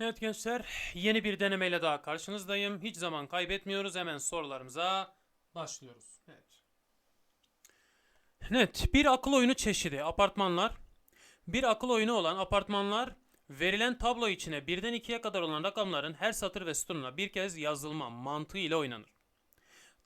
Evet gençler, yeni bir denemeyle daha karşınızdayım. Hiç zaman kaybetmiyoruz. Hemen sorularımıza başlıyoruz. Evet. Evet, bir akıl oyunu çeşidi apartmanlar. Bir akıl oyunu olan apartmanlar verilen tablo içine birden ikiye kadar olan rakamların her satır ve sütununa bir kez yazılma mantığı ile oynanır.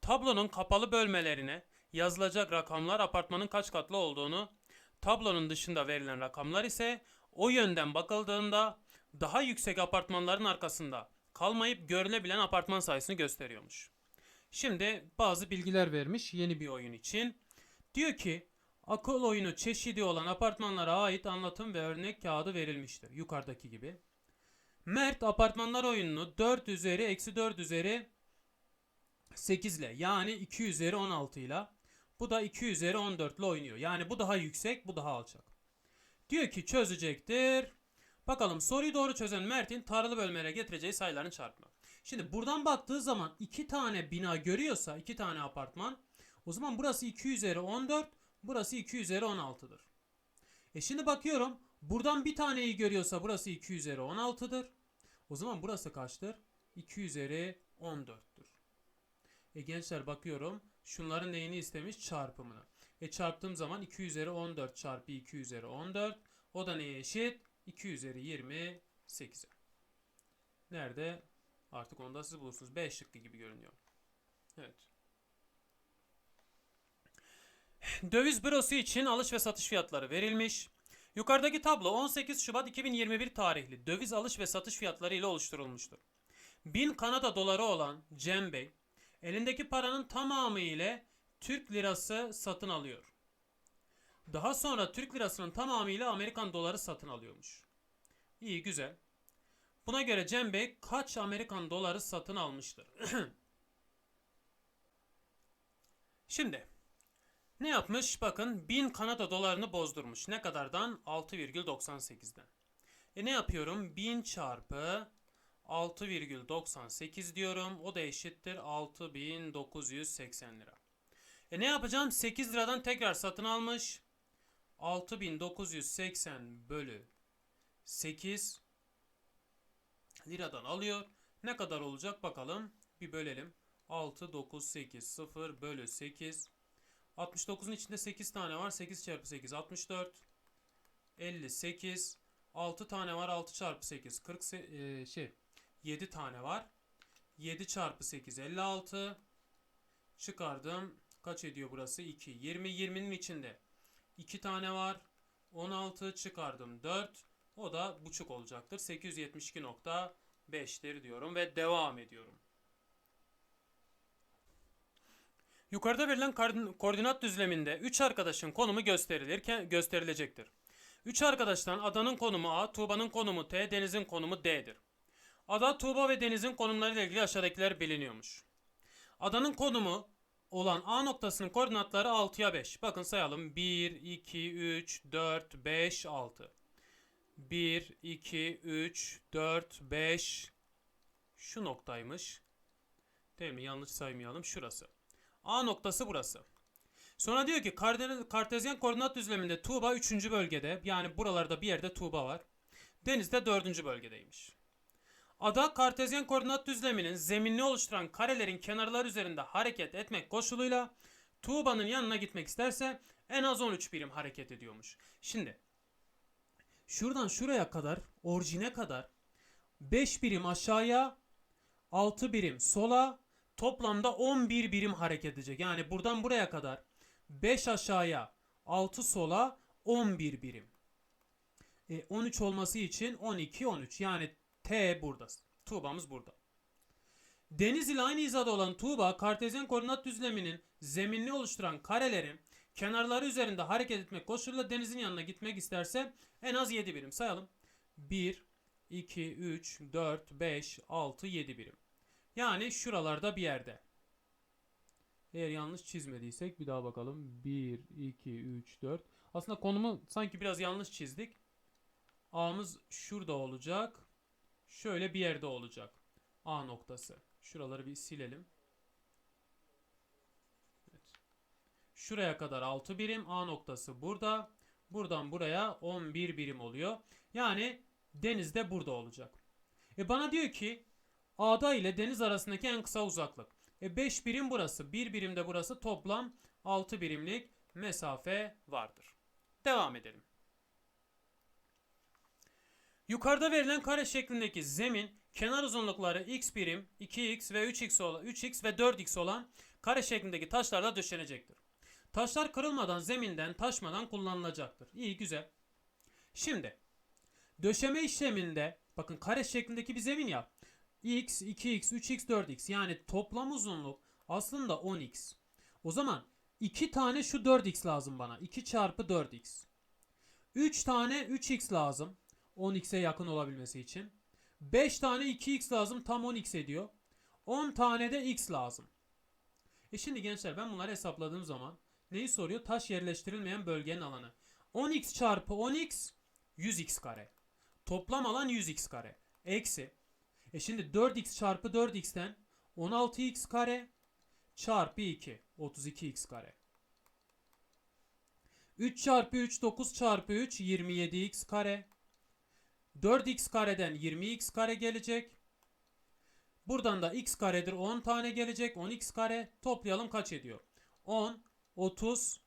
Tablonun kapalı bölmelerine yazılacak rakamlar apartmanın kaç katlı olduğunu, tablonun dışında verilen rakamlar ise o yönden bakıldığında daha yüksek apartmanların arkasında kalmayıp görülebilen apartman sayısını gösteriyormuş. Şimdi bazı bilgiler vermiş yeni bir oyun için. Diyor ki akıl oyunu çeşidi olan apartmanlara ait anlatım ve örnek kağıdı verilmiştir. Yukarıdaki gibi. Mert apartmanlar oyununu 4 üzeri eksi 4 üzeri 8 ile yani 2 üzeri 16 ile bu da 2 üzeri 14 ile oynuyor. Yani bu daha yüksek bu daha alçak. Diyor ki çözecektir. Bakalım soruyu doğru çözen Mert'in taralı bölmelere getireceği sayıların çarpımı. Şimdi buradan baktığı zaman iki tane bina görüyorsa iki tane apartman o zaman burası 2 üzeri 14 burası 2 üzeri 16'dır. E şimdi bakıyorum buradan bir taneyi görüyorsa burası 2 üzeri 16'dır. O zaman burası kaçtır? 2 üzeri 14'tür. E gençler bakıyorum şunların neyini istemiş? Çarpımını. E çarptığım zaman 2 üzeri 14 çarpı 2 üzeri 14 o da neye eşit? 2 üzeri 28'e. Nerede? Artık onu da siz bulursunuz. B şıkkı gibi görünüyor. Evet. Döviz bürosu için alış ve satış fiyatları verilmiş. Yukarıdaki tablo 18 Şubat 2021 tarihli döviz alış ve satış fiyatları ile oluşturulmuştur. 1000 Kanada doları olan Cem Bey, elindeki paranın tamamı ile Türk lirası satın alıyor. Daha sonra Türk lirasının tamamıyla Amerikan doları satın alıyormuş. İyi güzel. Buna göre Cem Bey kaç Amerikan doları satın almıştır? Şimdi ne yapmış? Bakın 1000 Kanada dolarını bozdurmuş. Ne kadardan? 6,98'den. E ne yapıyorum? 1000 çarpı 6,98 diyorum. O da eşittir 6980 lira. E ne yapacağım? 8 liradan tekrar satın almış. 6980 bölü 8 liradan alıyor. Ne kadar olacak bakalım. Bir bölelim. 6, 9, 8, 0 bölü 8. 69'un içinde 8 tane var. 8 çarpı 8, 64. 58. 6 tane var. 6 çarpı 8, 40 e, şey 7 tane var. 7 çarpı 8, 56. Çıkardım. Kaç ediyor burası? 2. 20, 20'nin içinde 2 tane var. 16 çıkardım 4. O da buçuk olacaktır. 872.5'tir diyorum ve devam ediyorum. Yukarıda verilen koordinat düzleminde 3 arkadaşın konumu gösterilirken gösterilecektir. 3 arkadaştan adanın konumu A, Tuğba'nın konumu T, Deniz'in konumu D'dir. Ada, Tuğba ve Deniz'in konumlarıyla ilgili aşağıdakiler biliniyormuş. Adanın konumu olan A noktasının koordinatları 6'ya 5. Bakın sayalım. 1, 2, 3, 4, 5, 6. 1, 2, 3, 4, 5. Şu noktaymış. Değil mi? Yanlış saymayalım. Şurası. A noktası burası. Sonra diyor ki Karte- kartezyen koordinat düzleminde Tuğba 3. bölgede. Yani buralarda bir yerde Tuğba var. Deniz de 4. bölgedeymiş. Ada kartezyen koordinat düzleminin zeminini oluşturan karelerin kenarları üzerinde hareket etmek koşuluyla Tuğba'nın yanına gitmek isterse en az 13 birim hareket ediyormuş. Şimdi şuradan şuraya kadar orijine kadar 5 birim aşağıya 6 birim sola toplamda 11 birim hareket edecek. Yani buradan buraya kadar 5 aşağıya 6 sola 11 birim. E, 13 olması için 12 13 yani T burada. Tuğba'mız burada. Deniz ile aynı hizada olan Tuğba, kartezyen koordinat düzleminin zeminini oluşturan karelerin kenarları üzerinde hareket etmek koşuluyla denizin yanına gitmek isterse en az 7 birim sayalım. 1, 2, 3, 4, 5, 6, 7 birim. Yani şuralarda bir yerde. Eğer yanlış çizmediysek bir daha bakalım. 1, 2, 3, 4. Aslında konumu sanki biraz yanlış çizdik. A'mız şurada olacak. Şöyle bir yerde olacak. A noktası. Şuraları bir silelim. Evet. Şuraya kadar 6 birim. A noktası burada. Buradan buraya 11 birim oluyor. Yani deniz de burada olacak. E bana diyor ki Ada ile deniz arasındaki en kısa uzaklık. E 5 birim burası. 1 birim de burası. Toplam 6 birimlik mesafe vardır. Devam edelim. Yukarıda verilen kare şeklindeki zemin kenar uzunlukları x birim, 2x ve 3x olan 3x ve 4x olan kare şeklindeki taşlarla döşenecektir. Taşlar kırılmadan zeminden taşmadan kullanılacaktır. İyi güzel. Şimdi döşeme işleminde bakın kare şeklindeki bir zemin ya. x, 2x, 3x, 4x yani toplam uzunluk aslında 10x. O zaman 2 tane şu 4x lazım bana. 2 çarpı 4x. 3 tane 3x lazım. 10x'e yakın olabilmesi için. 5 tane 2x lazım tam 10x ediyor. 10 tane de x lazım. E şimdi gençler ben bunları hesapladığım zaman neyi soruyor? Taş yerleştirilmeyen bölgenin alanı. 10x çarpı 10x 100x kare. Toplam alan 100x kare. Eksi. E şimdi 4x çarpı 4x'ten 16x kare çarpı 2 32x kare. 3 çarpı 3 9 çarpı 3 27x kare. 4x kareden 20x kare gelecek. Buradan da x karedir 10 tane gelecek. 10x kare toplayalım kaç ediyor? 10, 30,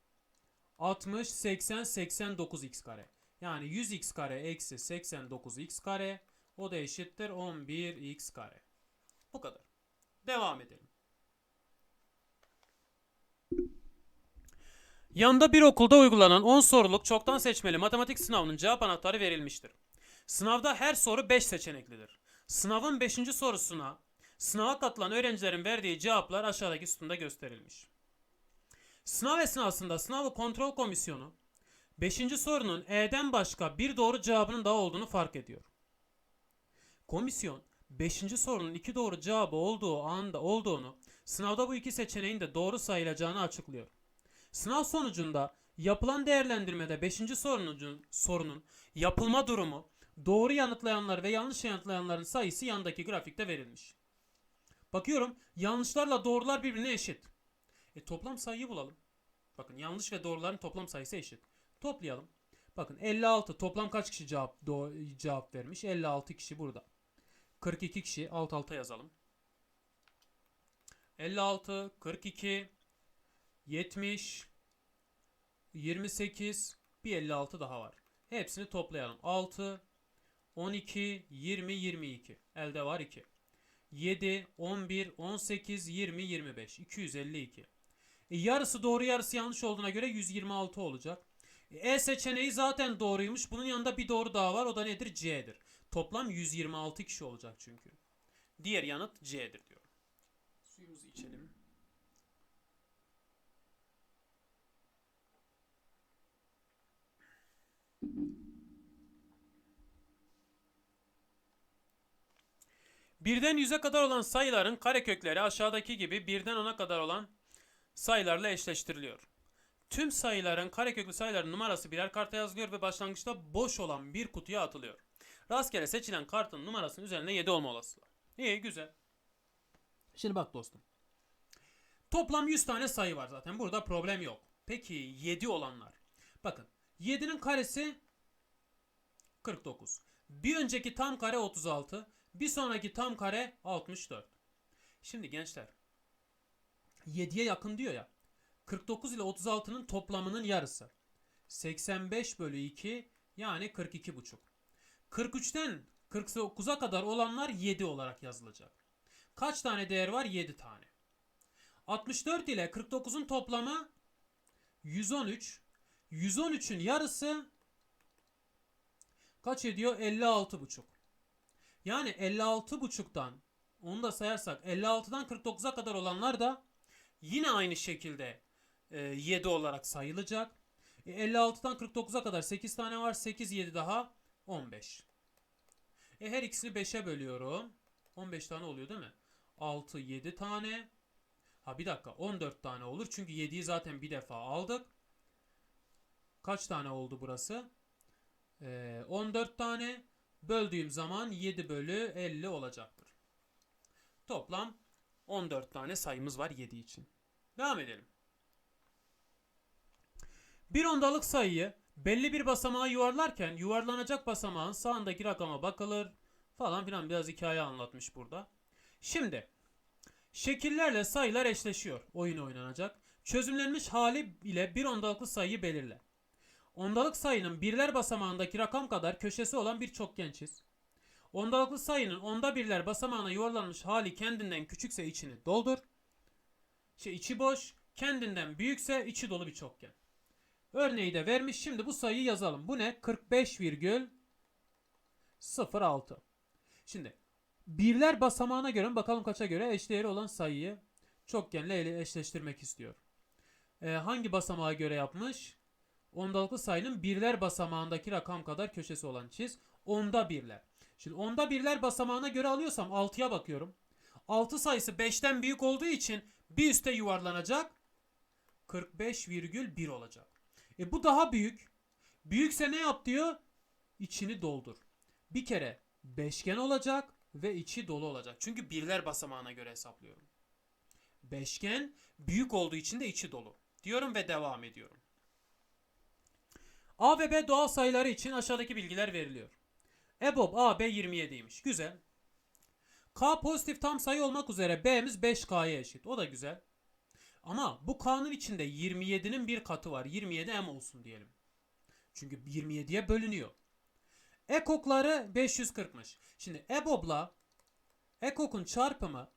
60, 80, 89x kare. Yani 100x kare eksi 89x kare o da eşittir 11x kare. Bu kadar. Devam edelim. Yanda bir okulda uygulanan 10 soruluk çoktan seçmeli matematik sınavının cevap anahtarı verilmiştir. Sınavda her soru 5 seçeneklidir. Sınavın 5. sorusuna sınava katılan öğrencilerin verdiği cevaplar aşağıdaki sütunda gösterilmiş. Sınav esnasında sınavı kontrol komisyonu 5. sorunun E'den başka bir doğru cevabının daha olduğunu fark ediyor. Komisyon 5. sorunun iki doğru cevabı olduğu anda olduğunu, sınavda bu iki seçeneğin de doğru sayılacağını açıklıyor. Sınav sonucunda yapılan değerlendirmede 5. sorunun, sorunun yapılma durumu, doğru yanıtlayanlar ve yanlış yanıtlayanların sayısı yandaki grafikte verilmiş. Bakıyorum yanlışlarla doğrular birbirine eşit. E toplam sayıyı bulalım. Bakın yanlış ve doğruların toplam sayısı eşit. Toplayalım. Bakın 56 toplam kaç kişi cevap doğ- cevap vermiş? 56 kişi burada. 42 kişi alt alta yazalım. 56, 42, 70, 28, bir 56 daha var. Hepsini toplayalım. 6, 12, 20, 22. Elde var 2. 7, 11, 18, 20, 25. 252. E, yarısı doğru yarısı yanlış olduğuna göre 126 olacak. E, E seçeneği zaten doğruymuş. Bunun yanında bir doğru daha var. O da nedir? C'dir. Toplam 126 kişi olacak çünkü. Diğer yanıt C'dir diyor. Suyumuzu içelim. Birden 100'e kadar olan sayıların karekökleri aşağıdaki gibi birden 10'a kadar olan sayılarla eşleştiriliyor. Tüm sayıların kareköklü sayıların numarası birer karta yazılıyor ve başlangıçta boş olan bir kutuya atılıyor. Rastgele seçilen kartın numarasının üzerinde 7 olma olasılığı. İyi güzel. Şimdi bak dostum. Toplam 100 tane sayı var zaten. Burada problem yok. Peki 7 olanlar. Bakın 7'nin karesi 49. Bir önceki tam kare 36. Bir sonraki tam kare 64. Şimdi gençler 7'ye yakın diyor ya. 49 ile 36'nın toplamının yarısı. 85 bölü 2 yani 42 buçuk. 43'ten 49'a kadar olanlar 7 olarak yazılacak. Kaç tane değer var? 7 tane. 64 ile 49'un toplamı 113. 113'ün yarısı kaç ediyor? 56 buçuk. Yani 56 buçuktan onu da sayarsak 56'dan 49'a kadar olanlar da yine aynı şekilde e, 7 olarak sayılacak. E, 56'dan 49'a kadar 8 tane var. 8 7 daha 15. E, her ikisini 5'e bölüyorum. 15 tane oluyor değil mi? 6 7 tane. Ha bir dakika 14 tane olur. Çünkü 7'yi zaten bir defa aldık. Kaç tane oldu burası? Ee, 14 tane. Böldüğüm zaman 7 bölü 50 olacaktır. Toplam 14 tane sayımız var 7 için. Devam edelim. Bir ondalık sayıyı belli bir basamağa yuvarlarken yuvarlanacak basamağın sağındaki rakama bakılır. falan filan biraz hikaye anlatmış burada. Şimdi şekillerle sayılar eşleşiyor. Oyun oynanacak. Çözümlenmiş hali ile bir ondalıklı sayıyı belirle. Ondalık sayının birler basamağındaki rakam kadar köşesi olan bir çokgen çiz. Ondalıklı sayının onda birler basamağına yuvarlanmış hali kendinden küçükse içini doldur. Şey içi boş, kendinden büyükse içi dolu bir çokgen. Örneği de vermiş. Şimdi bu sayıyı yazalım. Bu ne? 45,06. Şimdi birler basamağına göre bakalım kaça göre eşdeğeri olan sayıyı çokgenle eşleştirmek istiyor. Ee, hangi basamağa göre yapmış? Ondalıklı sayının birler basamağındaki rakam kadar köşesi olan çiz. Onda birler. Şimdi onda birler basamağına göre alıyorsam 6'ya bakıyorum. 6 sayısı 5'ten büyük olduğu için bir üste yuvarlanacak. 45,1 olacak. E bu daha büyük. Büyükse ne yap diyor? İçini doldur. Bir kere beşgen olacak ve içi dolu olacak. Çünkü birler basamağına göre hesaplıyorum. Beşgen büyük olduğu için de içi dolu. Diyorum ve devam ediyorum. A ve B doğal sayıları için aşağıdaki bilgiler veriliyor. EBOB AB 27'ymiş. Güzel. K pozitif tam sayı olmak üzere B'miz 5K'ya eşit. O da güzel. Ama bu K'nın içinde 27'nin bir katı var. 27 M olsun diyelim. Çünkü 27'ye bölünüyor. Ekokları 540'mış. Şimdi EBOB'la ekokun çarpımı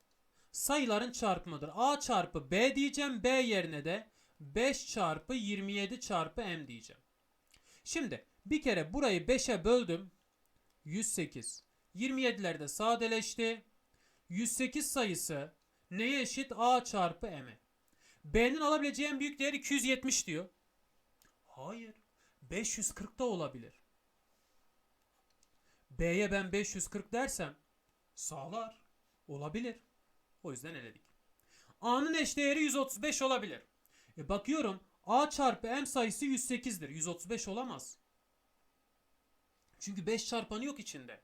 sayıların çarpımıdır. A çarpı B diyeceğim. B yerine de 5 çarpı 27 çarpı M diyeceğim. Şimdi bir kere burayı 5'e böldüm. 108. 27'ler de sadeleşti. 108 sayısı neye eşit? A çarpı M'e. B'nin alabileceği en büyük değer 270 diyor. Hayır. 540 da olabilir. B'ye ben 540 dersem sağlar. Olabilir. O yüzden eledik. A'nın eşdeğeri 135 olabilir. E bakıyorum A çarpı M sayısı 108'dir. 135 olamaz. Çünkü 5 çarpanı yok içinde.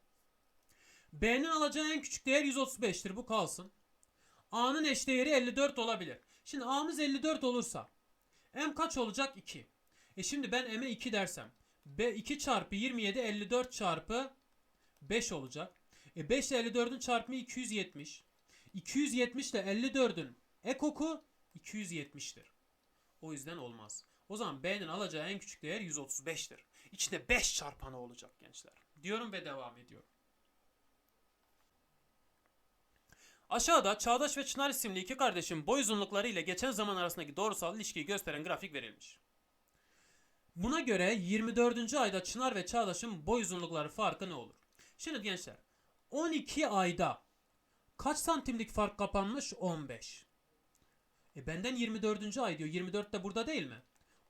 B'nin alacağı en küçük değer 135'tir. Bu kalsın. A'nın eşdeğeri 54 olabilir. Şimdi A'mız 54 olursa M kaç olacak? 2. E şimdi ben M'e 2 dersem B 2 çarpı 27 54 çarpı 5 olacak. E 5 ile 54'ün çarpımı 270. 270 ile 54'ün ekoku 270'tir. O yüzden olmaz. O zaman B'nin alacağı en küçük değer 135'tir. İçinde 5 çarpanı olacak gençler. Diyorum ve devam ediyorum. Aşağıda Çağdaş ve Çınar isimli iki kardeşin boy uzunlukları ile geçen zaman arasındaki doğrusal ilişkiyi gösteren grafik verilmiş. Buna göre 24. ayda Çınar ve Çağdaş'ın boy uzunlukları farkı ne olur? Şimdi gençler 12 ayda kaç santimlik fark kapanmış? 15. E benden 24. ay diyor. 24 de burada değil mi?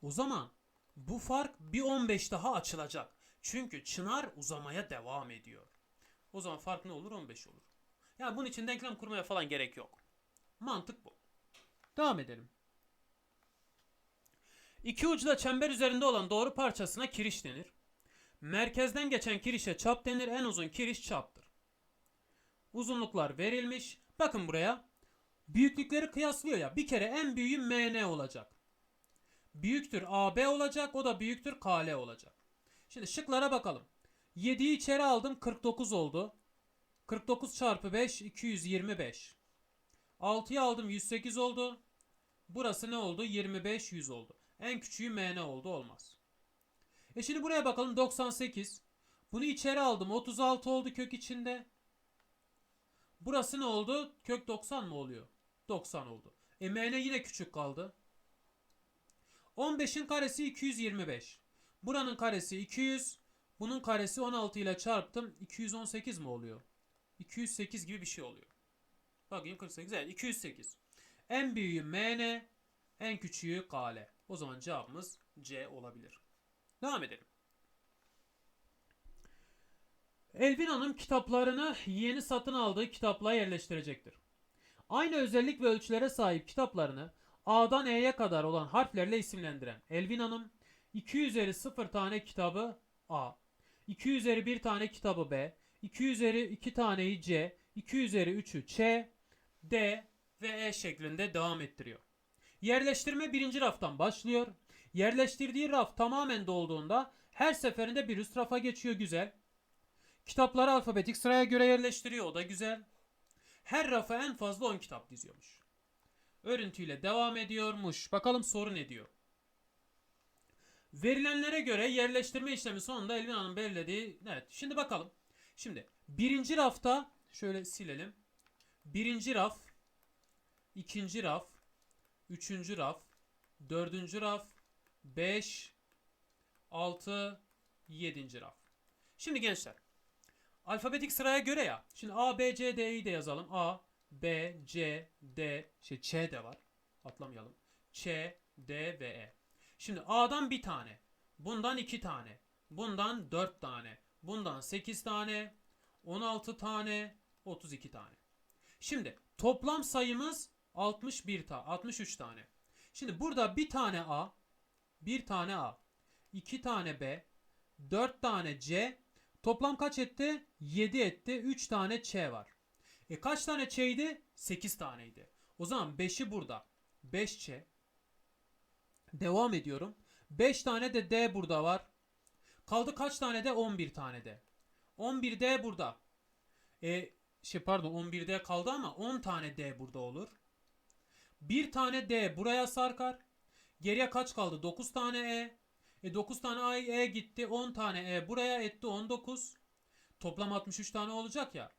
O zaman bu fark bir 15 daha açılacak. Çünkü Çınar uzamaya devam ediyor. O zaman fark ne olur? 15 olur. Yani bunun için denklem kurmaya falan gerek yok. Mantık bu. Devam edelim. İki ucu da çember üzerinde olan doğru parçasına kiriş denir. Merkezden geçen kirişe çap denir. En uzun kiriş çaptır. Uzunluklar verilmiş. Bakın buraya. Büyüklükleri kıyaslıyor ya. Bir kere en büyüğü MN olacak. Büyüktür AB olacak. O da büyüktür KL olacak. Şimdi şıklara bakalım. 7'yi içeri aldım 49 oldu. 49 çarpı 5 225. 6'yı aldım 108 oldu. Burası ne oldu? 25 100 oldu. En küçüğü MN oldu olmaz. E şimdi buraya bakalım 98. Bunu içeri aldım 36 oldu kök içinde. Burası ne oldu? Kök 90 mı oluyor? 90 oldu. E MN yine küçük kaldı. 15'in karesi 225. Buranın karesi 200. Bunun karesi 16 ile çarptım. 218 mi oluyor? 208 gibi bir şey oluyor. Bakayım 48. Evet 208. En büyüğü MN, en küçüğü KL. O zaman cevabımız C olabilir. Devam edelim. Elvin Hanım kitaplarını yeni satın aldığı kitaplığa yerleştirecektir. Aynı özellik ve ölçülere sahip kitaplarını A'dan E'ye kadar olan harflerle isimlendiren Elvin Hanım 2 üzeri 0 tane kitabı A, 2 üzeri 1 tane kitabı B, 2 üzeri 2 taneyi C, 2 üzeri 3'ü Ç, D ve E şeklinde devam ettiriyor. Yerleştirme birinci raftan başlıyor. Yerleştirdiği raf tamamen dolduğunda her seferinde bir üst rafa geçiyor güzel. Kitapları alfabetik sıraya göre yerleştiriyor. O da güzel. Her rafa en fazla 10 kitap diziyormuş. Örüntüyle devam ediyormuş. Bakalım soru ne diyor? Verilenlere göre yerleştirme işlemi sonunda Elvin Hanım belirlediği... Evet şimdi bakalım. Şimdi birinci rafta şöyle silelim. Birinci raf, ikinci raf, üçüncü raf, dördüncü raf, beş, altı, yedinci raf. Şimdi gençler alfabetik sıraya göre ya. Şimdi A, B, C, D'yi de yazalım. A, B, C, D, şey Ç de var. Atlamayalım. Ç, D ve E. Şimdi A'dan bir tane. Bundan iki tane. Bundan dört tane. Bundan sekiz tane. 16 tane. 32 tane. Şimdi toplam sayımız 61 ta 63 tane. Şimdi burada bir tane A, bir tane A, iki tane B, dört tane C, toplam kaç etti? 7 etti. 3 tane Ç var. E kaç tane Ç'ydi? 8 taneydi. O zaman 5'i burada. 5 Ç. Devam ediyorum. 5 tane de D burada var. Kaldı kaç tane de? 11 tane de. 11 D burada. E şey pardon 11 D kaldı ama 10 tane D burada olur. Bir tane D buraya sarkar. Geriye kaç kaldı? 9 tane E. E 9 tane A, E gitti. 10 tane E buraya etti 19. Toplam 63 tane olacak ya.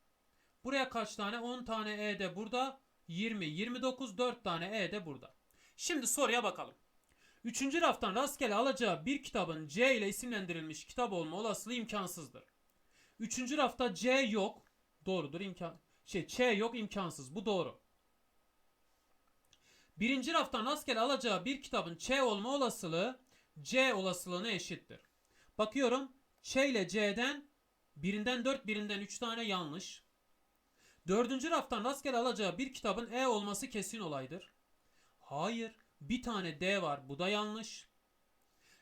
Buraya kaç tane? 10 tane E de burada. 20, 29, 4 tane E de burada. Şimdi soruya bakalım. Üçüncü raftan rastgele alacağı bir kitabın C ile isimlendirilmiş kitap olma olasılığı imkansızdır. Üçüncü rafta C yok. Doğrudur imkan. Şey Ç yok imkansız. Bu doğru. Birinci raftan rastgele alacağı bir kitabın Ç olma olasılığı C olasılığına eşittir. Bakıyorum Ç ile C'den birinden 4 birinden 3 tane yanlış. Dördüncü raftan rastgele alacağı bir kitabın E olması kesin olaydır. Hayır. Bir tane D var. Bu da yanlış.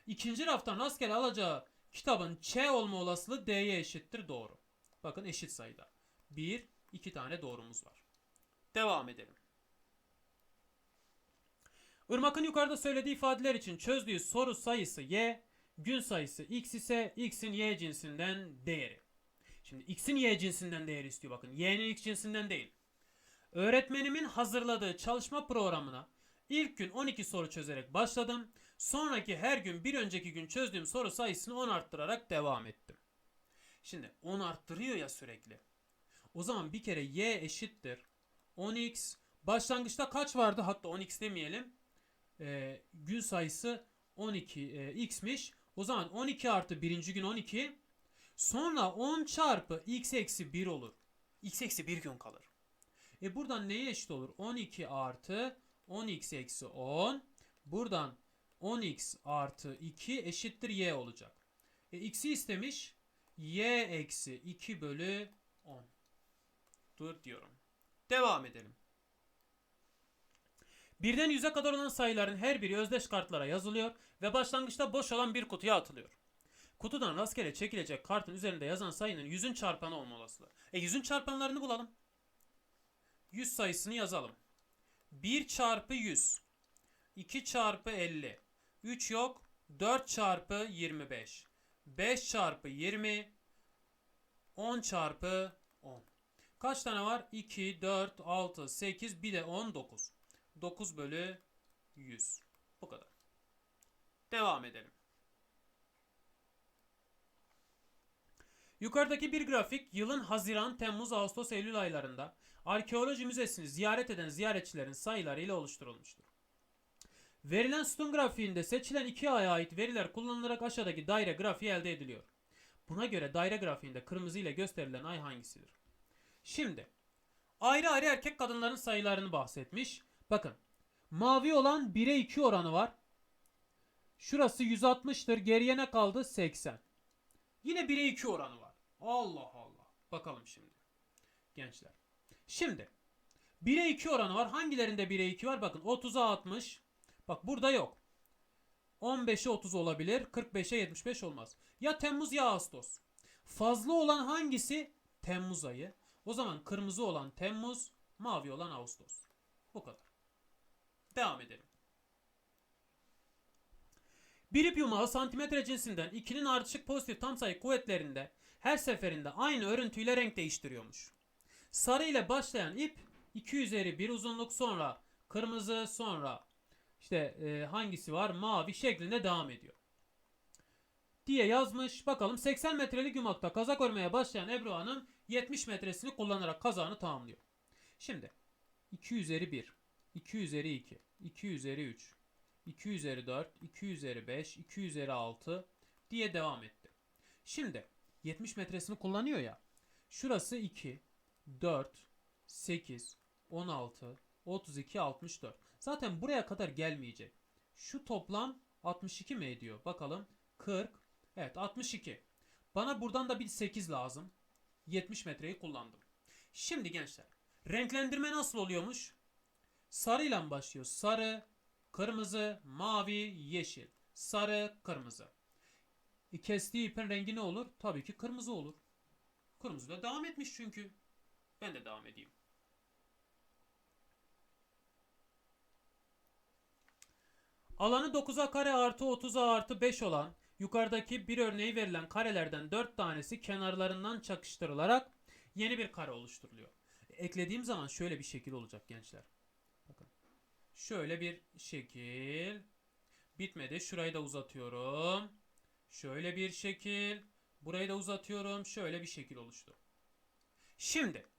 İkinci raftan rastgele alacağı kitabın Ç olma olasılığı D'ye eşittir. Doğru. Bakın eşit sayıda. Bir, iki tane doğrumuz var. Devam edelim. Irmak'ın yukarıda söylediği ifadeler için çözdüğü soru sayısı y, gün sayısı x ise x'in y cinsinden değeri. Şimdi x'in y cinsinden değeri istiyor bakın. y'nin x cinsinden değil. Öğretmenimin hazırladığı çalışma programına ilk gün 12 soru çözerek başladım. Sonraki her gün bir önceki gün çözdüğüm soru sayısını 10 arttırarak devam ettim. Şimdi 10 arttırıyor ya sürekli. O zaman bir kere y eşittir 10x. Başlangıçta kaç vardı? Hatta 10x demeyelim. Ee, gün sayısı 12 e, x'miş. O zaman 12 artı birinci gün 12. Sonra 10 çarpı x eksi 1 olur. x eksi 1 gün kalır. E buradan neye eşit olur? 12 artı 10x eksi 10. Buradan 10x artı 2 eşittir y olacak. E x'i istemiş. y eksi 2 bölü 10. Dur diyorum. Devam edelim. Birden yüze kadar olan sayıların her biri özdeş kartlara yazılıyor ve başlangıçta boş olan bir kutuya atılıyor. Kutudan rastgele çekilecek kartın üzerinde yazan sayının yüzün çarpanı olma olasılığı. E yüzün çarpanlarını bulalım. 100 sayısını yazalım. 1 çarpı 100. 2 çarpı 50. 3 yok. 4 çarpı 25. 5 çarpı 20. 10 çarpı 10. Kaç tane var? 2, 4, 6, 8, bir de 10, 9. 9 bölü 100. Bu kadar. Devam edelim. Yukarıdaki bir grafik yılın Haziran, Temmuz, Ağustos, Eylül aylarında arkeoloji müzesini ziyaret eden ziyaretçilerin sayıları ile oluşturulmuştur. Verilen sütun grafiğinde seçilen iki aya ait veriler kullanılarak aşağıdaki daire grafiği elde ediliyor. Buna göre daire grafiğinde kırmızı ile gösterilen ay hangisidir? Şimdi ayrı ayrı erkek kadınların sayılarını bahsetmiş. Bakın mavi olan 1'e 2 oranı var. Şurası 160'tır. Geriye ne kaldı? 80. Yine 1'e 2 oranı var. Allah Allah. Bakalım şimdi. Gençler. Şimdi 1'e 2 oranı var. Hangilerinde 1'e 2 var? Bakın 30'a 60. Bak burada yok. 15'e 30 olabilir. 45'e 75 olmaz. Ya Temmuz ya Ağustos. Fazla olan hangisi? Temmuz ayı. O zaman kırmızı olan Temmuz, mavi olan Ağustos. Bu kadar. Devam edelim. Bir ip yumağı santimetre cinsinden 2'nin ardışık pozitif tam sayı kuvvetlerinde her seferinde aynı örüntüyle renk değiştiriyormuş. Sarı ile başlayan ip 2 üzeri 1 uzunluk sonra kırmızı sonra işte e, hangisi var mavi şeklinde devam ediyor. Diye yazmış. Bakalım 80 metrelik yumakta kazak örmeye başlayan Ebru Hanım 70 metresini kullanarak kazağını tamamlıyor. Şimdi 2 üzeri 1, 2 üzeri 2, 2 üzeri 3, 2 üzeri 4, 2 üzeri 5, 2 üzeri 6 diye devam etti. Şimdi 70 metresini kullanıyor ya. Şurası 2, 4, 8, 16, 32, 64. Zaten buraya kadar gelmeyecek. Şu toplam 62 mi ediyor? Bakalım. 40. Evet 62. Bana buradan da bir 8 lazım. 70 metreyi kullandım. Şimdi gençler. Renklendirme nasıl oluyormuş? Sarıyla başlıyor. Sarı, kırmızı, mavi, yeşil. Sarı, kırmızı. E, kestiği ipin rengi ne olur? Tabii ki kırmızı olur. Kırmızı da devam etmiş çünkü. Ben de devam edeyim. Alanı 9'a kare artı 30'a artı 5 olan yukarıdaki bir örneği verilen karelerden 4 tanesi kenarlarından çakıştırılarak yeni bir kare oluşturuluyor. Eklediğim zaman şöyle bir şekil olacak gençler. Şöyle bir şekil. Bitmedi. Şurayı da uzatıyorum. Şöyle bir şekil. Burayı da uzatıyorum. Şöyle bir şekil oluştu. Şimdi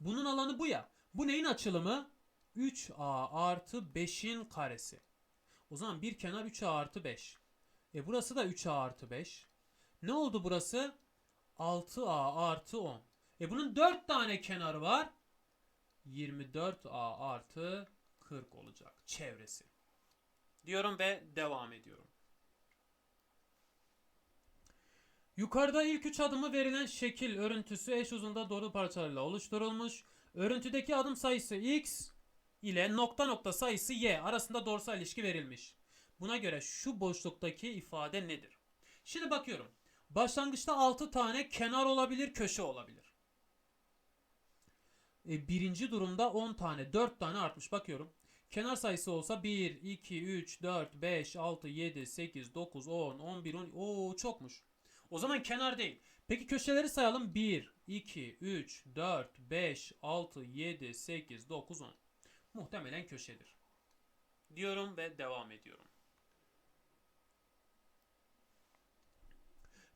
bunun alanı bu ya. Bu neyin açılımı? 3a artı 5'in karesi. O zaman bir kenar 3a artı 5. E burası da 3a artı 5. Ne oldu burası? 6a artı 10. E bunun 4 tane kenarı var. 24a artı 40 olacak çevresi. Diyorum ve devam ediyorum. Yukarıda ilk 3 adımı verilen şekil örüntüsü eş uzunda doğru parçalarıyla oluşturulmuş. Örüntüdeki adım sayısı x ile nokta nokta sayısı y arasında doğrusal ilişki verilmiş. Buna göre şu boşluktaki ifade nedir? Şimdi bakıyorum. Başlangıçta 6 tane kenar olabilir, köşe olabilir. E, birinci durumda 10 tane, 4 tane artmış. Bakıyorum. Kenar sayısı olsa 1, 2, 3, 4, 5, 6, 7, 8, 9, 10, 11, 12. Oo çokmuş. O zaman kenar değil. Peki köşeleri sayalım. 1, 2, 3, 4, 5, 6, 7, 8, 9, 10. Muhtemelen köşedir. Diyorum ve devam ediyorum.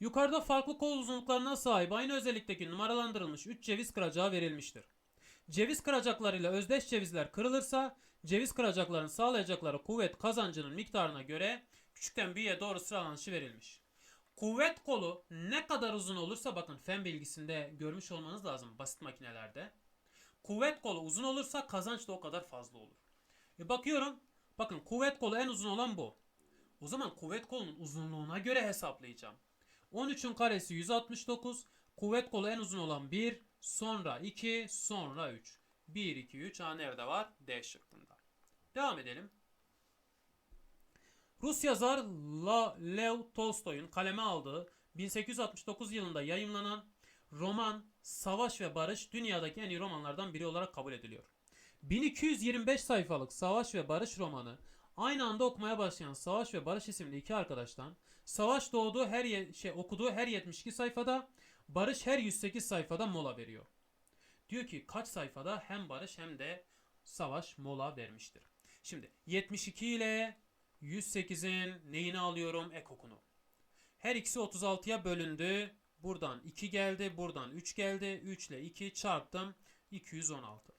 Yukarıda farklı kol uzunluklarına sahip aynı özellikteki numaralandırılmış 3 ceviz kıracağı verilmiştir. Ceviz kıracaklarıyla özdeş cevizler kırılırsa ceviz kıracakların sağlayacakları kuvvet kazancının miktarına göre küçükten büyüğe doğru sıralanışı verilmiş. Kuvvet kolu ne kadar uzun olursa bakın fen bilgisinde görmüş olmanız lazım basit makinelerde. Kuvvet kolu uzun olursa kazanç da o kadar fazla olur. E bakıyorum. Bakın kuvvet kolu en uzun olan bu. O zaman kuvvet kolunun uzunluğuna göre hesaplayacağım. 13'ün karesi 169. Kuvvet kolu en uzun olan 1, sonra 2, sonra 3. 1, 2, 3. Ha nerede var? D şıkkında. Devam edelim. Rus yazar La Lev Tolstoy'un kaleme aldığı 1869 yılında yayımlanan roman Savaş ve Barış dünyadaki en iyi romanlardan biri olarak kabul ediliyor. 1225 sayfalık Savaş ve Barış romanı aynı anda okumaya başlayan Savaş ve Barış isimli iki arkadaştan Savaş doğduğu her şey okuduğu her 72 sayfada Barış her 108 sayfada mola veriyor. Diyor ki kaç sayfada hem Barış hem de Savaş mola vermiştir. Şimdi 72 ile 108'in neyini alıyorum? Ekokunu. Her ikisi 36'ya bölündü. Buradan 2 geldi. Buradan 3 geldi. 3 ile 2 çarptım. 216.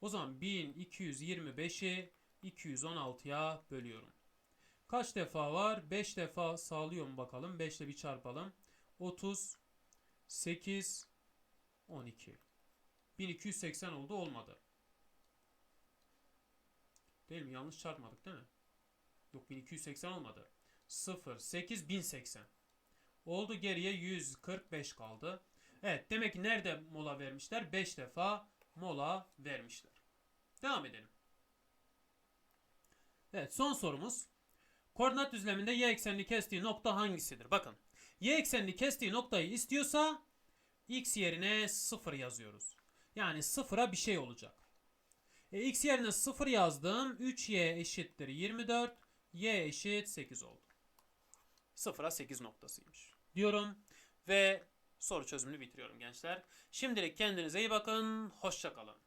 O zaman 1225'i 216'ya bölüyorum. Kaç defa var? 5 defa sağlıyorum bakalım. 5 ile bir çarpalım. 30, 8, 12. 1280 oldu olmadı. Değil mi? Yanlış çarpmadık değil mi? Yok 1280 olmadı. 0, 8, 1080. Oldu geriye 145 kaldı. Evet demek ki nerede mola vermişler? 5 defa mola vermişler. Devam edelim. Evet son sorumuz. Koordinat düzleminde y eksenini kestiği nokta hangisidir? Bakın. Y eksenini kestiği noktayı istiyorsa x yerine 0 yazıyoruz. Yani 0'a bir şey olacak. E, x yerine 0 yazdım. 3y eşittir 24. Y eşit 8 oldu. 0'a 8 noktasıymış. Diyorum Ve soru çözümünü bitiriyorum gençler. Şimdilik kendinize iyi bakın. Hoşça kalın.